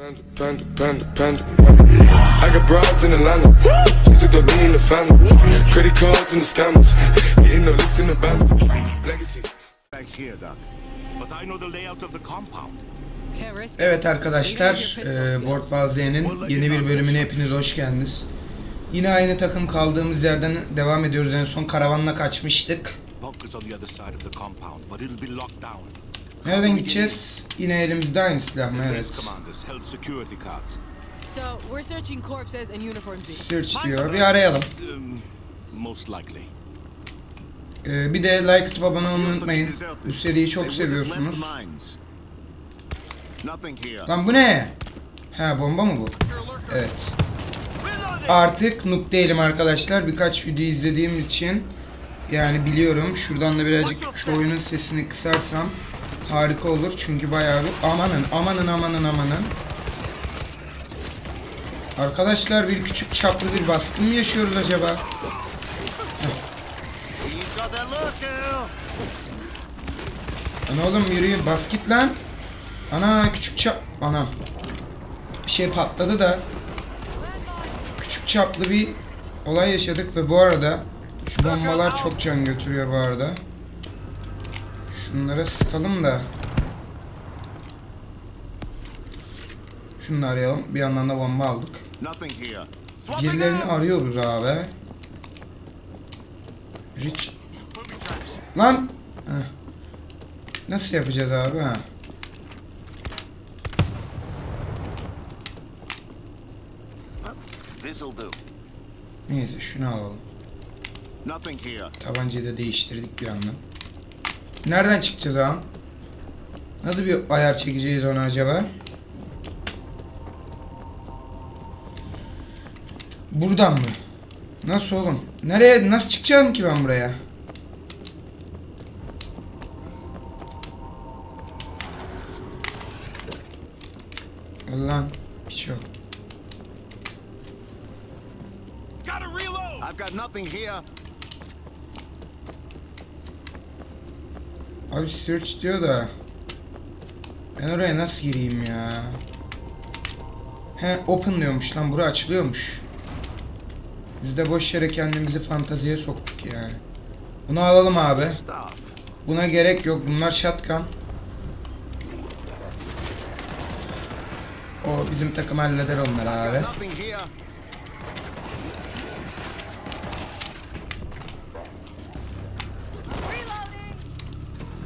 Panda, panda, panda, panda. I got broads in Atlanta. Took the lean in the family. Credit cards and the scammers. Getting no licks in the band. Legacies. back here, Doc. But I know the layout of the compound. Evet arkadaşlar, e. Board Baziye'nin yeni bir bölümüne hepiniz hoş geldiniz. Yine aynı takım kaldığımız yerden devam ediyoruz. En son karavanla kaçmıştık. The the. Nereden gideceğiz? Yine elimizde aynı silah mı? Evet. So we're searching corpses and uniforms. Search diyor. Bir arayalım. Um, most likely. E, bir de like atıp abone olmayı unutmayın. Bu seriyi çok seviyorsunuz. Lan bu ne? Ha bomba mı bu? Evet. Artık noob değilim arkadaşlar. Birkaç video izlediğim için yani biliyorum. Şuradan da birazcık şu oyunun sesini kısarsam harika olur. Çünkü bayağı bir amanın amanın amanın amanın. Arkadaşlar bir küçük çaplı bir baskın mı yaşıyoruz acaba? He's got a lookout. Lan oğlum yürüyün bas lan. Ana küçük çap... Anam. Bir şey patladı da. Küçük çaplı bir olay yaşadık ve bu arada şu bombalar çok can götürüyor bu arada. Şunlara sıkalım da. Şunu arayalım. Bir yandan da bomba aldık. Birilerini arıyoruz abi. Rich. Lan! Heh. Nasıl yapacağız abi ha? Neyse şunu alalım. Tabancayı da değiştirdik bir yandan. Nereden çıkacağız ağam? Nasıl bir ayar çekeceğiz ona acaba? Buradan mı? Nasıl oğlum? Nereye nasıl çıkacağım ki ben buraya? Lan hiç yok. Gotta reload. I've got nothing here. Abi search diyor da ben oraya nasıl gireyim ya? He open diyormuş lan bura açılıyormuş. Biz de boş yere kendimizi fantaziye soktuk yani. Bunu alalım abi. Buna gerek yok. Bunlar shotgun. O bizim takım halleder onları abi. Got nothing here.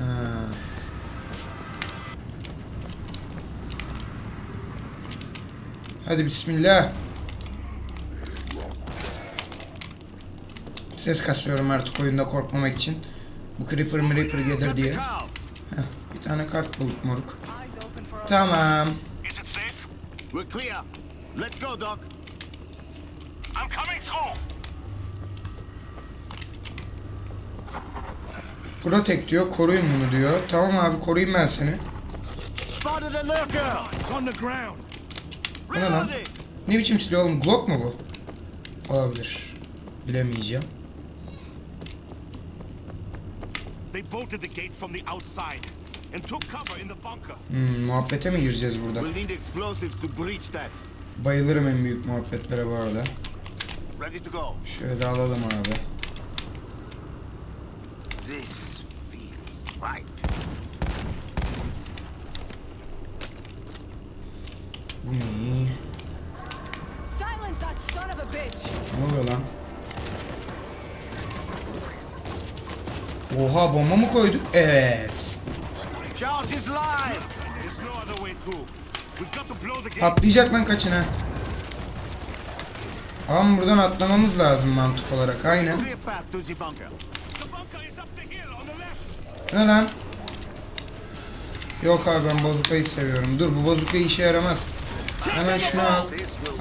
Ha. Hadi bismillah. Ses kasıyorum artık oyunda korkmamak için. Bu creeper creeper gelir diye. Heh, bir tane kart bulduk moruk. Tamam. Is it safe? We're clear. Let's go, Doc. I'm coming through. Protect diyor. Koruyun bunu diyor. Tamam abi koruyayım ben seni. Spotted a lurker. It's on the ground. Bu ne lan? Ne biçim silah oğlum? Glock mu bu? Olabilir. Bilemeyeceğim. They bolted the gate from the outside and took cover in the bunker. Hmm, muhabbete mi gireceğiz burada? We'll need explosives to breach that. Bayılırım en büyük muhabbetlere bu arada. Ready to go. Şöyle alalım abi. This feels right. Bu ne? Silence that son of a bitch. Oluyor lan? Oha bomba mı koyduk? Evet. Patlayacak lan kaçına. Ama buradan atlamamız lazım mantık olarak. Aynen. Ne lan? Yok abi ben bozukayı seviyorum. Dur bu bozuka işe yaramaz. Hemen şunu al.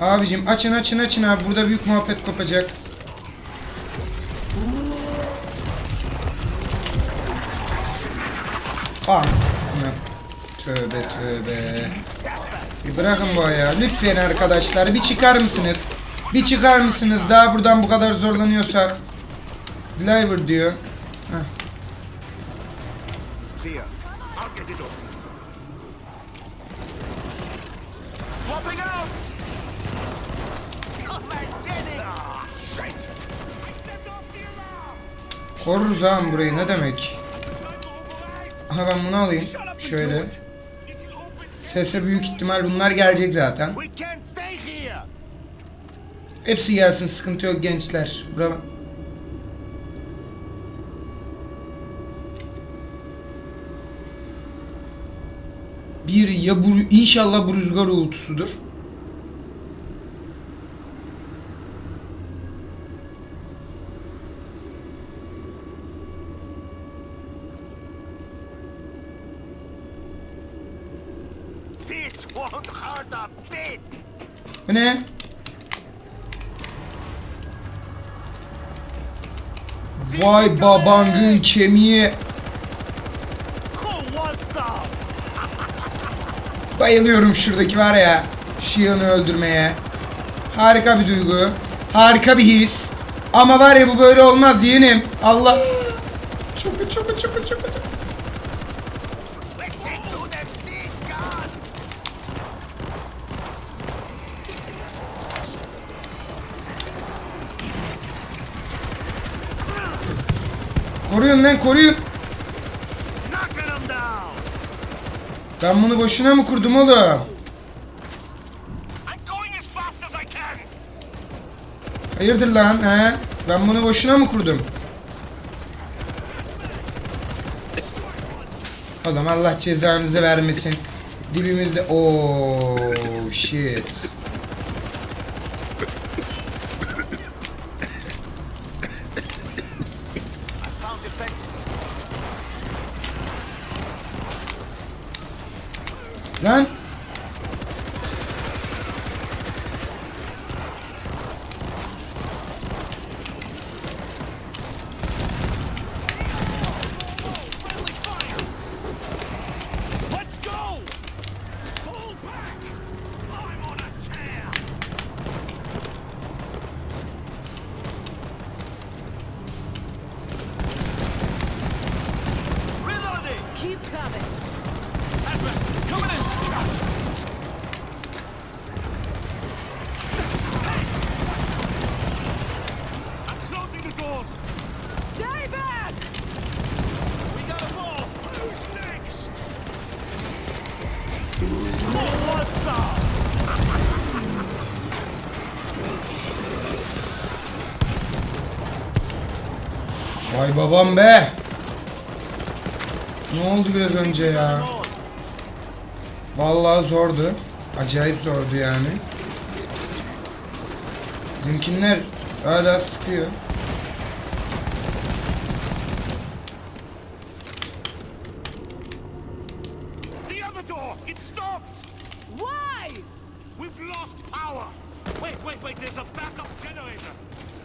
Abicim açın açın açın abi. Burada büyük muhabbet kopacak. Ah. Tövbe tövbe. Bir bırakın bu ayağı. Lütfen arkadaşlar bir çıkar mısınız? Bir çıkar mısınız? Daha buradan bu kadar zorlanıyorsak. Driver diyor. Heh. Koruruz ağam burayı ne demek? Aha ben bunu alayım. Şöyle. Sese büyük ihtimal bunlar gelecek zaten. Hepsi gelsin sıkıntı yok gençler. Bura... Bir ya bu inşallah bu rüzgar uğultusudur. This won't hurt a bit! Ne? Vay babangın kemiği. Bayılıyorum şuradaki var ya. Shion'u öldürmeye. Harika bir duygu. Harika bir his. Ama var ya bu böyle olmaz yeğenim. Allah. Çok çok çok çok çok. Switching to the big gun! Koruyun! Ben bunu boşuna mı kurdum oğlum? Hayırdır lan he? Ben bunu boşuna mı kurdum? Oğlum Allah cezanızı vermesin. Dibimizde oh shit. Lan vay babam be. Ne oldu biraz önce ya? Vallahi zordu. Acayip zordu yani. Bizimkinler hala sıkıyor. The other door! It stopped! Why? We've lost power! Wait, wait, wait, there's a backup generator!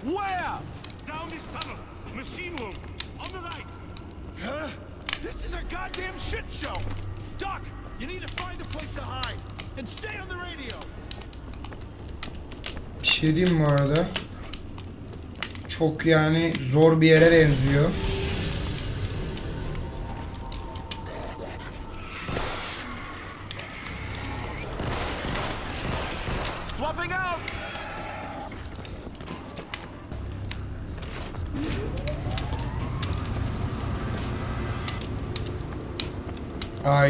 Where? Down this tunnel. Machine room. On the right. Huh? This is a goddamn shit show! Doc, you need to find a place to hide. And stay on the radio! Bir şey diyeyim bu arada. Çok yani zor bir yere benziyor.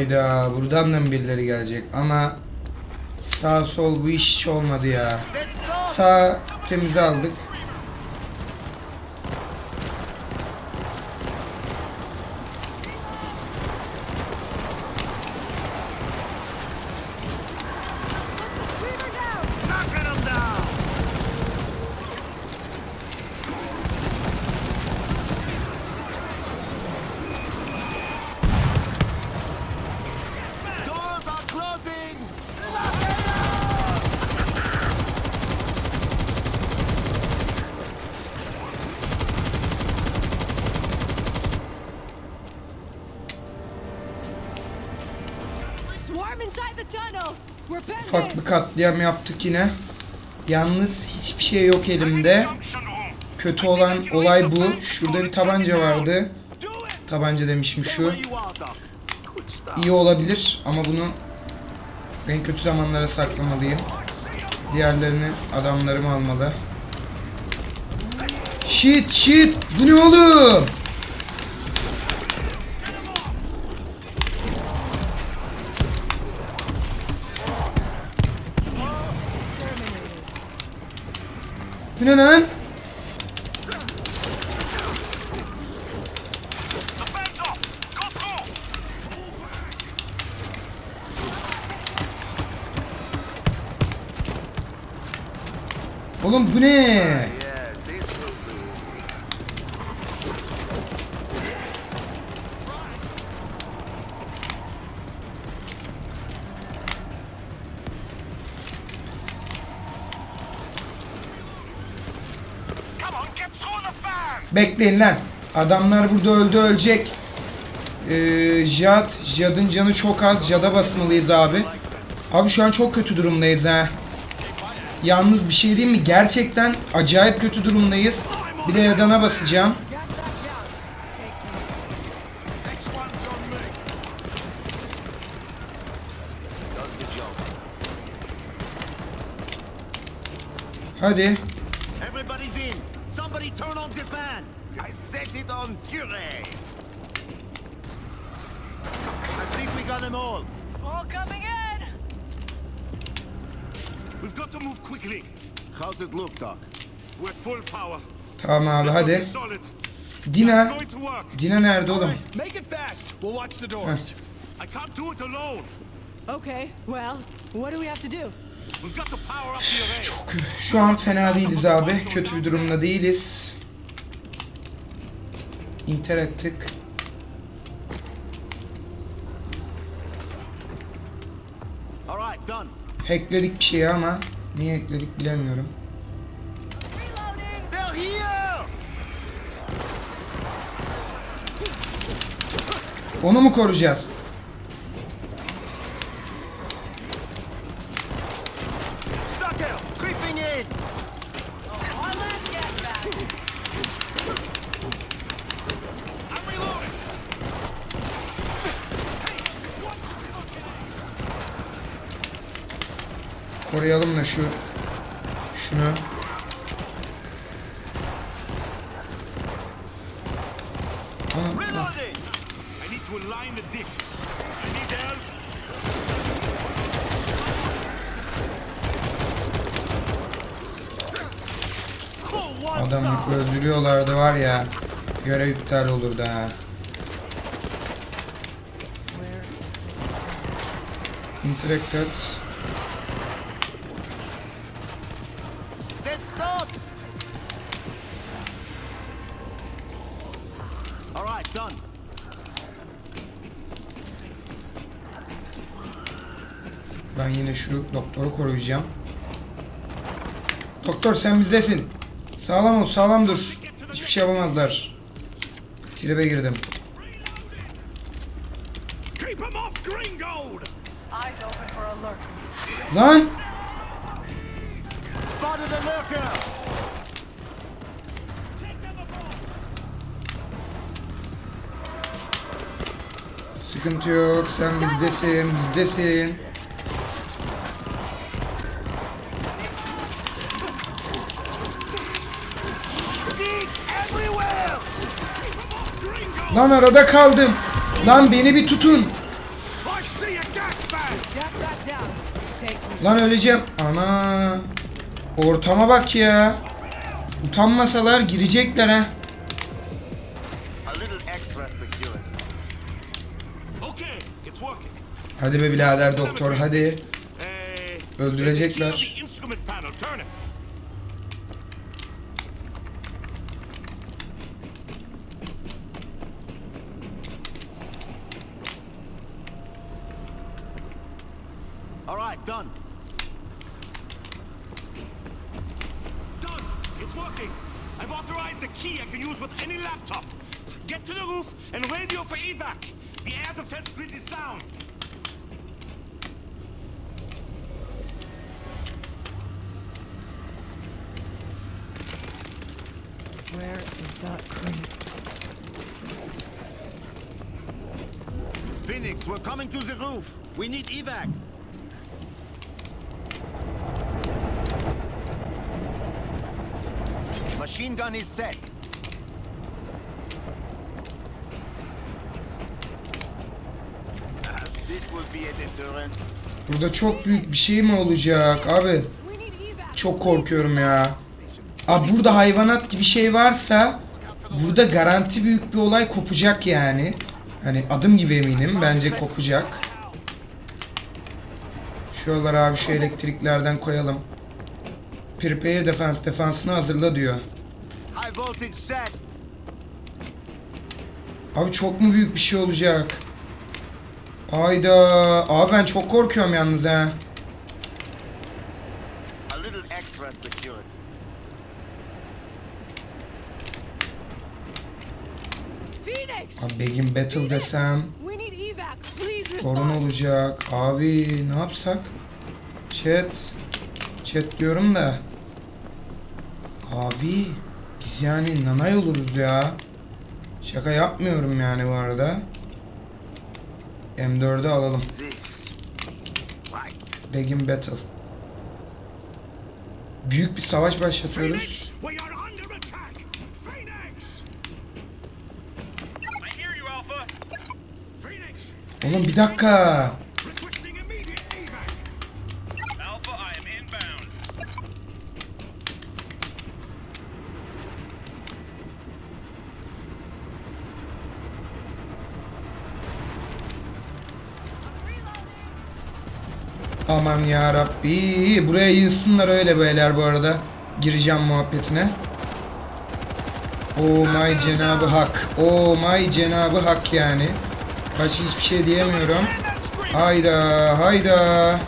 Ayda buradan da mı birileri gelecek ama sağ sol bu iş hiç olmadı ya. Sağ temize aldık. Ufak bir katliam yaptık yine. Yalnız hiçbir şey yok elimde. Kötü olan olay bu. Şurada bir tabanca vardı. Tabanca demişim şu. İyi olabilir ama bunu En kötü zamanlara saklamalıyım. Diğerlerini adamlarım almalı. Shit shit. Bu ne oğlum? Bu ne lan? Defend up! Go through! Oğlum bu ne? Yeah, this will do. Come on, get through the fan! Bekleyin lan. Adamlar burada öldü ölecek. Ee, Jad, Jad'ın canı çok az. Jad'a basmalıyız abi. Abi şu an çok kötü durumdayız ha. Yalnız bir şey diyeyim mi? Gerçekten acayip kötü durumdayız. Bir de Yadan'a basacağım. Gas them all. All coming in. We've got to move quickly. How's it look, Doc? We're at full power. Tamam abi hadi. Dina. Dina nerede oğlum? Make it fast. We'll watch the doors. I can't do it alone. Okay, well, what do we have to do? We've got to power up the array. Şu an fena değiliz abi. Kötü bir durumda değiliz. İnter ettik. Hackledik bir şeyi ama niye hackledik bilemiyorum. Onu mu koruyacağız? Stuck out! Creeping in! One last gas back. I'm reloading. Koruyalım da şu şunu. Aa, Reloading! I need to align the dish. I need help. Oh, one Adamı öldürüyorlardı var ya. Görev iptal olurdu ha. Interacted. Şu doktoru koruyacağım. Doktor sen bizdesin. Sağlam ol, sağlam dur. Hiçbir şey yapamazlar. Tribe girdim. Lan! Sıkıntı yok. Sen bizdesin, bizdesin. Lan arada kaldım. Lan beni bir tutun. Lan öleceğim. Ana. Ortama bak ya. Utanmasalar girecekler ha. Hadi be birader doktor hadi. Öldürecekler. Phoenix, we're coming to the roof. We need evac. Machine gun is set. Burada çok büyük bir şey mi olacak abi? Çok korkuyorum ya. Abi burada hayvanat gibi şey varsa burada garanti büyük bir olay kopacak yani. Hani adım gibi eminim bence kopacak. Şuralara abi şu elektriklerden koyalım. Prepare defense defansını hazırla diyor. Abi çok mu büyük bir şey olacak? Ayda. Abi ben çok korkuyorum yalnız ha. A little extra security. Phoenix! Abi Begin Battle desem. Sorun olacak. Abi ne yapsak? Chat. Chat diyorum da. Abi biz yani nanay oluruz ya. Şaka yapmıyorum yani bu arada. M4'ü alalım. Begin Battle. Büyük bir savaş başlatıyoruz. we are under attack. Phoenix. I hear you, Alpha. Phoenix, Oğlum bir dakika. Aman ya Rabbi. Buraya yığsınlar öyle beyler bu arada. Gireceğim muhabbetine. Oh my cenabı hak. Oh my cenabı hak yani. Başka hiçbir şey diyemiyorum. Hayda hayda.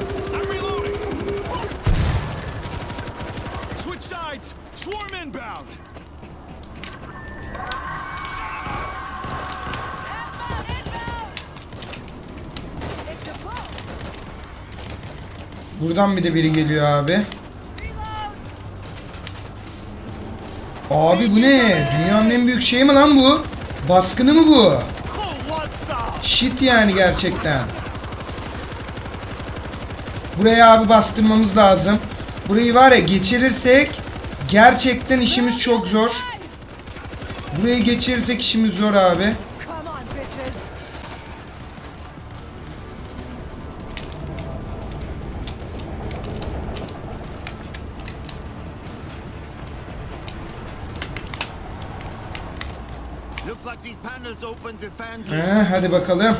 Buradan bir de biri geliyor abi. Abi bu ne? Dünyanın en büyük şeyi mi lan bu? Baskını mı bu? Shit yani gerçekten. Buraya abi bastırmamız lazım. Burayı var ya geçirirsek gerçekten işimiz çok zor. Burayı geçirirsek işimiz zor abi. He, hadi bakalım.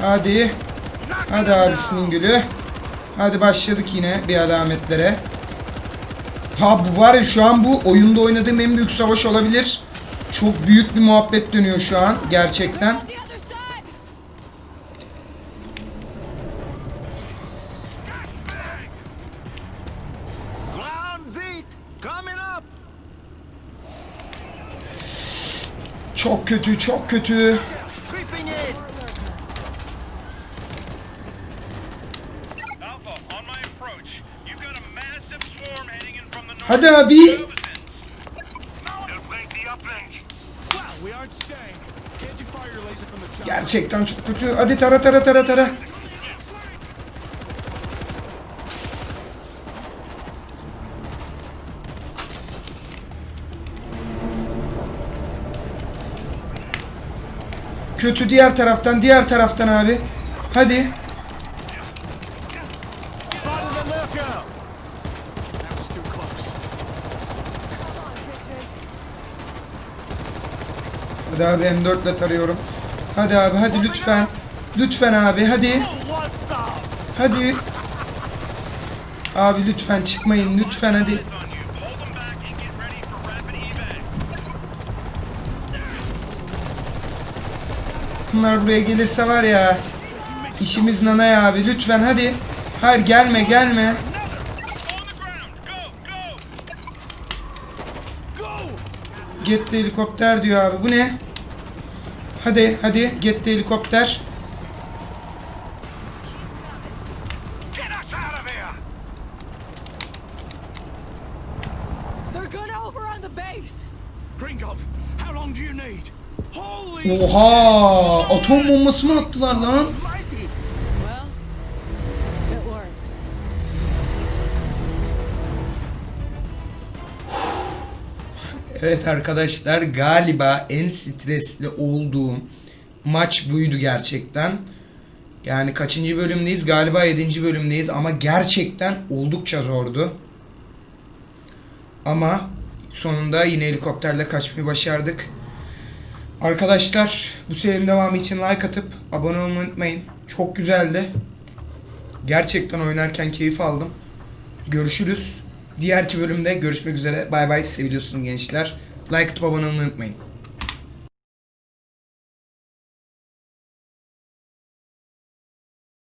Hadi. Hadi abisinin gülü. Hadi başladık yine bir alametlere. Ha bu var ya şu an bu oyunda oynadığım en büyük savaş olabilir. Çok büyük bir muhabbet dönüyor şu an gerçekten. Çok kötü, çok kötü. Creeping in. Alpha, on my approach. You've got a massive swarm heading in from the north. Hadi abi. They'll flank the uplink. Well, we aren't staying. Can't you fire your laser from the top? Gerçekten çok kötü. Hadi tara tara tara tara. Kötü diğer taraftan, diğer taraftan abi. Hadi. Spotted the lurker. That was too close. Come on, bitches. Hadi abi M4 ile tarıyorum. Hadi abi hadi lütfen. Lütfen abi hadi. Hadi. Abi lütfen çıkmayın lütfen hadi. Bunlar buraya gelirse var ya. İşimiz nanay abi lütfen hadi. Hayır gelme gelme. The helikopter diyor abi. Bu ne? Hadi hadi get the helikopter. Oha! Atom bombası mı attılar lan? Evet arkadaşlar galiba en stresli olduğum maç buydu gerçekten. Yani kaçıncı bölümdeyiz? Galiba 7. bölümdeyiz ama gerçekten oldukça zordu. Ama sonunda yine helikopterle kaçmayı başardık. Arkadaşlar bu serinin devamı için like atıp abone olmayı unutmayın. Çok güzeldi. Gerçekten oynarken keyif aldım. Görüşürüz. Diğerki bölümde görüşmek üzere. Bay bay. Seviyorsunuz gençler. Like atıp abone olmayı unutmayın.